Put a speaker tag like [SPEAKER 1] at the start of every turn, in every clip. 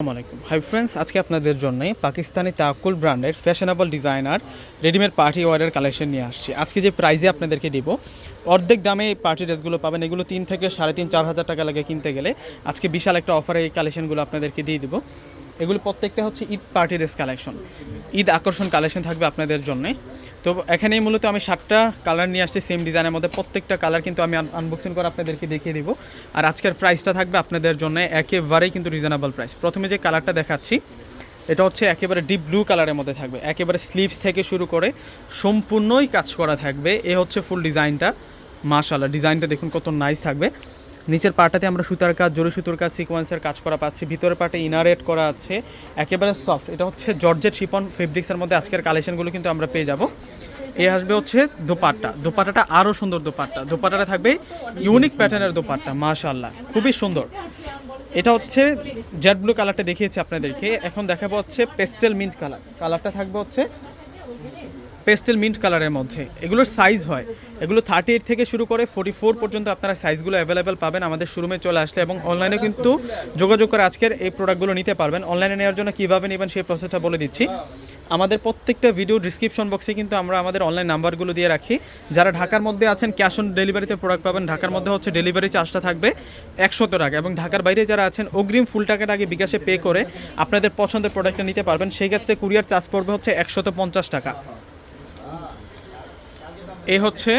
[SPEAKER 1] আসসালামু আলাইকুম। Hi friends আজকে আপনাদের জন্য পাকিস্তানি তাকুল ব্র্যান্ডের ফ্যাশনেবল ডিজাইনার রেডিমেড পার্টি ওয়ারের কালেকশন নিয়ে আসছি। আজকে যে প্রাইজে আপনাদেরকে দিব, অর্ধেক দামে এই পার্টি ড্রেসগুলো পাবেন। এগুলো তিন থেকে সাড়ে তিন, চার হাজার টাকা লাগে কিনতে গেলে। আজকে বিশাল একটা অফারে এই কালেকশনগুলো আপনাদেরকে দিয়ে দিব। এগুলো প্রত্যেকটা হচ্ছে Eid party dress collection Eid আকর্ষণ কালেকশন থাকবে আপনাদের জন্যে। তো এখানেই মূলত আমি সাতটা কালার নিয়ে আসছি সেম ডিজাইনের মধ্যে প্রত্যেকটা কালার কিন্তু আমি আনবক্সিং করে আপনাদেরকে দেখিয়ে দিব। আর আজকের প্রাইসটা থাকবে আপনাদের জন্য একেবারেই কিন্তু রিজনেবল প্রাইস প্রথমে যে কালারটা দেখাচ্ছি, এটা হচ্ছে একেবারে ডিপ ব্লু কালারের মধ্যে থাকবে। একেবারে স্লিভস থেকে শুরু করে সম্পূর্ণই কাজ করা থাকবে। এ হচ্ছে ফুল ডিজাইনটা মাশাল্লাহ ডিজাইনটা দেখুন কত নাইস থাকবে। নিচের পাটাতে আমরা সুতার কাজ, জরি সুতোর কাজ সিকোয়েন্সের কাজ করা পাচ্ছি। ভিতরের পাটে ইনারেট করা আছে। একেবারে সফট এটা হচ্ছে জর্জেট শিপন ফেব্রিক্সের মধ্যে আজকের কালেকশনগুলো কিন্তু আমরা পেয়ে যাব। এ আসবে হচ্ছে দোপাট্টা। দোপাট্টাটা আরও সুন্দর দোপাট্টা। দোপাট্টাটা থাকবে ইউনিক প্যাটার্নের দোপাট্টা মাশাল্লাহ খুবই সুন্দর। এটা হচ্ছে জেড ব্লু কালারটা দেখিয়েছি আপনাদেরকে। এখন দেখাবো হচ্ছে পেস্টেল মিন্ট কালার কালারটা থাকবে হচ্ছে পেস্টেল মিন্ট কালারের মধ্যে। এগুলোর সাইজ হয়। এগুলো থার্টি এইট থেকে শুরু করে ফোর্টি ফোর পর্যন্ত আপনারা সাইজগুলো অ্যাভেলেবেল পাবেন আমাদের শোরুমে চলে আসলে এবং অনলাইনে কিন্তু যোগাযোগ করে আজকের এই প্রোডাক্টগুলো নিতে পারবেন। অনলাইনে নেওয়ার জন্য কীভাবে নেবেন সেই প্রসেসটা বলে দিচ্ছি। আমাদের প্রত্যেকটা ভিডিও ডিসক্রিপশন বক্সে কিন্তু আমরা আমাদের অনলাইন নাম্বারগুলো দিয়ে রাখি। যারা ঢাকার মধ্যে আছেন ক্যাশ অন ডেলিভারিতে প্রোডাক্ট পাবেন। ঢাকার মধ্যে হচ্ছে ডেলিভারি চার্জটা থাকবে একশত টাকা এবং ঢাকার বাইরে যারা আছেন, অগ্রিম ফুল টাকাটা আগে বিকাশে পে করে আপনাদের পছন্দের প্রোডাক্টটা নিতে পারবেন। সেই ক্ষেত্রে কুরিয়ার চার্জ পড়বে হচ্ছে একশত পঞ্চাশ টাকা। এই হচ্ছে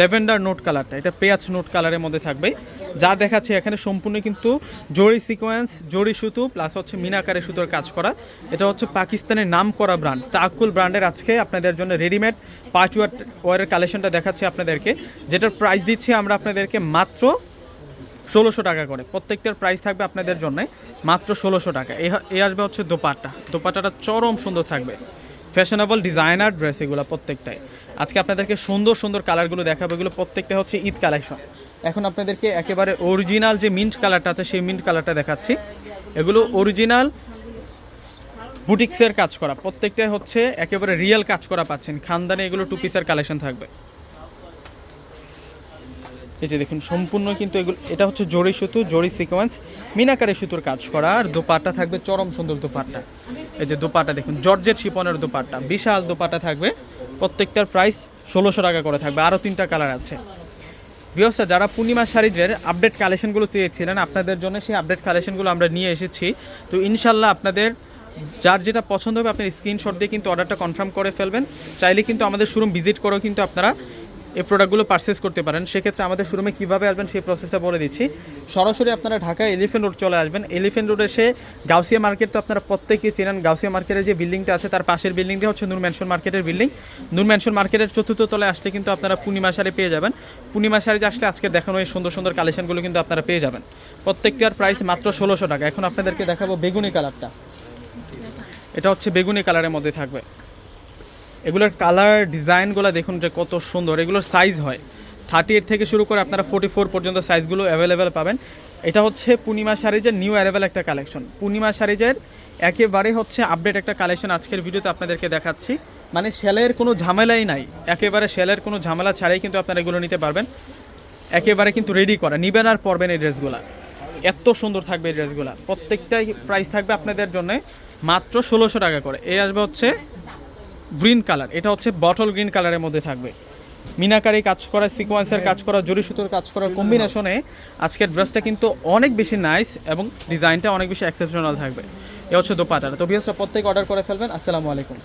[SPEAKER 1] লেভেন্ডার নোট কালারটা। এটা পেঁয়াজ নোট কালারের মধ্যে থাকবে যা দেখাচ্ছে এখানে সম্পূর্ণ কিন্তু জরি সিকোয়েন্স, জরি সুতো, প্লাস হচ্ছে মিনাকারে সুতোর কাজ করা। এটা হচ্ছে পাকিস্তানের নাম করা ব্র্যান্ড। তাকুল ব্র্যান্ডের আজকে আপনাদের জন্য রেডিমেড পাঁচ ওয়ারের কালেকশনটা দেখাচ্ছি আপনাদেরকে। যেটার প্রাইস দিচ্ছি আমরা আপনাদেরকে মাত্র ষোলোশো টাকা করে। প্রত্যেকটার প্রাইস থাকবে আপনাদের জন্য মাত্র ষোলোশো টাকা। এ এ আসবে হচ্ছে দোপাট্টা। দোপাট্টাটা চরম সুন্দর থাকবে। ফ্যাশনেবল ডিজাইনার ড্রেস এগুলো প্রত্যেকটাই। আজকে আপনাদেরকে সুন্দর সুন্দর কালারগুলো দেখাবো। এগুলো প্রত্যেকটা হচ্ছে ঈদ কালেকশন। এখন আপনাদেরকে একেবারে অরিজিনাল যে মিন্ট কালারটা আছে, সেই মিন্ট কালারটা দেখাচ্ছি। এগুলো অরিজিনাল বুটিক্সের কাজ করা। প্রত্যেকটাই হচ্ছে একেবারে রিয়েল কাজ করা পাচ্ছেন। খানদানে এগুলো টু পিসের কালেকশন থাকবে। এই যে দেখুন, সম্পূর্ণ কিন্তু এগুলো এটা হচ্ছে জরি সুতো জরি সিকোয়েন্স মিনাকারে সুতোর কাজ করা, আর দোপাট্টা থাকবে চরম সুন্দর দোপাট্টা। এই যে দোপাট্টা দেখুন, জর্জেট শিপনের দোপাট্টা, বিশাল দোপাট্টা থাকবে। প্রত্যেকটার প্রাইস ষোলোশো টাকা করে থাকবে আরও তিনটা কালার আছে। বিয়সা যারা পূর্ণিমা শাড়িজের আপডেট কালেকশনগুলো চেয়েছিলেন, আপনাদের জন্য সেই আপডেট কালেকশনগুলো আমরা নিয়ে এসেছি। তো ইনশাল্লাহ আপনাদের যার যেটা পছন্দ হবে আপনি স্ক্রিনশট দিয়ে কিন্তু অর্ডারটা কনফার্ম করে ফেলবেন। চাইলে কিন্তু আমাদের শোরুম ভিজিট করেও কিন্তু আপনারা এই প্রোডাক্টগুলো পারচেস করতে পারেন, সেক্ষেত্রে আমাদের শোরুমে কীভাবে আসবেন সেই প্রসেসটা বলে দিচ্ছি। সরাসরি আপনারা ঢাকায় এলিফেন্ট রোড চলে আসবেন। এলিফেন্ট রোড এসে গাউসিয়া মার্কেট তো আপনারা প্রত্যেকেই চেনেন। গাউসিয়া মার্কেটের যে বিল্ডিংটা আছে, তার পাশের বিল্ডিংটা হচ্ছে নূর ম্যানশন মার্কেটের বিল্ডিং নূর ম্যানশন মার্কেটের চতুর্থ তলে আসলে কিন্তু আপনারা পূর্ণিমা শাড়ি পেয়ে যাবেন। পূর্ণিমা শাড়ি আসলে আজকে দেখানো এই সুন্দর সুন্দর কালেকশনগুলো কিন্তু আপনারা পেয়ে যাবেন। প্রত্যেকটার প্রাইস মাত্র ষোলোশো টাকা। এখন আপনাদেরকে দেখাবো বেগুনি কালারটা এটা হচ্ছে বেগুনি কালারের মধ্যে থাকবে। এগুলোর কালার ডিজাইনগুলো দেখুন যে কত সুন্দর। এগুলোর সাইজ হয়। থার্টি এইট থেকে শুরু করে আপনারা ফোর্টি ফোর পর্যন্ত সাইজগুলো অ্যাভেলেবেল পাবেন। এটা হচ্ছে পূর্ণিমা শাড়িজের নিউ অ্যারেবেল একটা কালেকশন পূর্ণিমা শাড়িজের একেবারে হচ্ছে আপডেট একটা কালেকশন আজকের ভিডিওতে আপনাদেরকে দেখাচ্ছি। মানে সেলের কোনো ঝামেলাই নাই। একেবারে সেলের কোনো ঝামেলা ছাড়াই কিন্তু আপনারা এগুলো নিতে পারবেন। একেবারে কিন্তু রেডি করা। নিবেন আর পরবেন এই ড্রেসগুলো। এত সুন্দর থাকবে এই ড্রেসগুলো। প্রত্যেকটাই প্রাইস থাকবে আপনাদের জন্য মাত্র ষোলোশো টাকা করে। এই আসবে হচ্ছে গ্রিন কালার। এটা হচ্ছে বটল গ্রিন কালারের মধ্যে থাকবে। মিনাকারি কাজ করা সিকোয়েন্সের কাজ করা জরি সুতোর কাজ করার কম্বিনেশনে আজকের ড্রেসটা কিন্তু অনেক বেশি নাইস এবং ডিজাইনটা অনেক বেশি এক্সেপশনাল থাকবে। এ হচ্ছে দোপাতাটা তো বিএসটা প্রত্যেকে অর্ডার করে ফেলবেন। আসসালামু আলাইকুম।